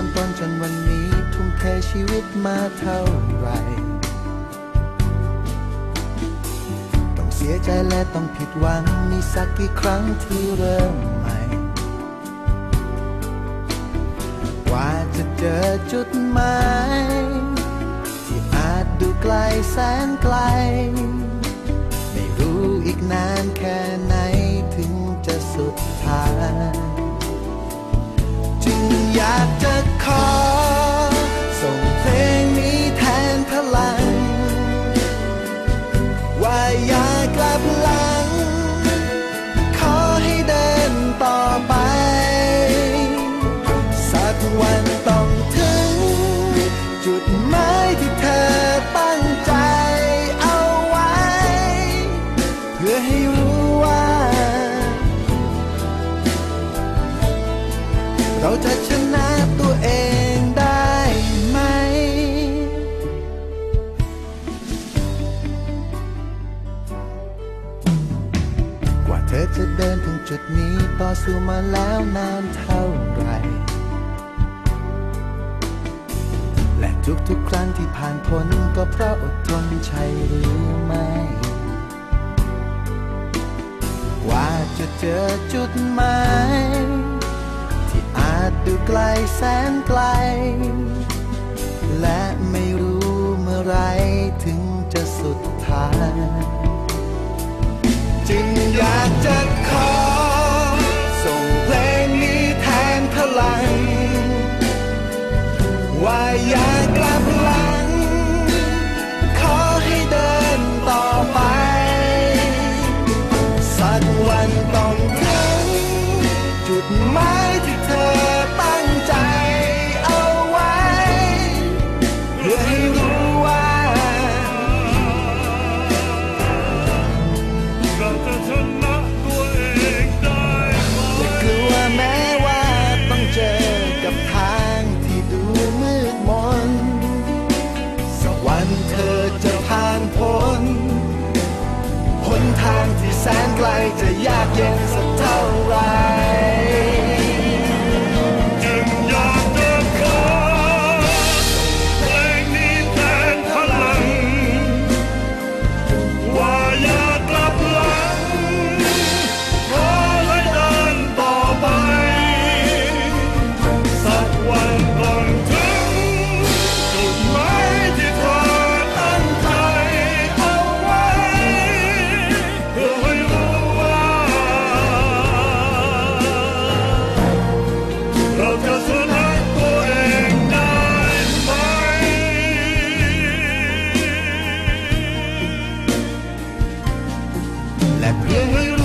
ริ่มต้นจนวันนี้ทุ่มเทชีวิตมาเท่าไหรต้องเสียใจและต้องผิดหวัง มีสักกี่ครั้งที่เริ่มใหม่ กว่าจะเจอจุดหมายที่อาจดูไกลแสนไกล ไม่รู้อีกนานแค่ไหนถึงจะสุดทาง จึงอยาก เราจะชนะตัวเองได้ไหม กว่าเธอจะเดินถึงจุดนี้ต่อสู้มาแล้วนานเท่าไหรและทุกๆครั้งที่ผ่านพ้นก็เพราะอดทนใช่หรือไม่ กว่าจะเจอจุดหมาย ไกลแสนไกล และไม่รู้เมื่อไรถึงจะสุดทางจึงอยากจะขอ ส่งเพลงนี้แทนพลัง ว่าอย่ากลับหลัง ขอให้เดินต่อไป สักวันต้องถึงจุดหมายที่ ที่แสนไกลจะยากเย็นสัก แ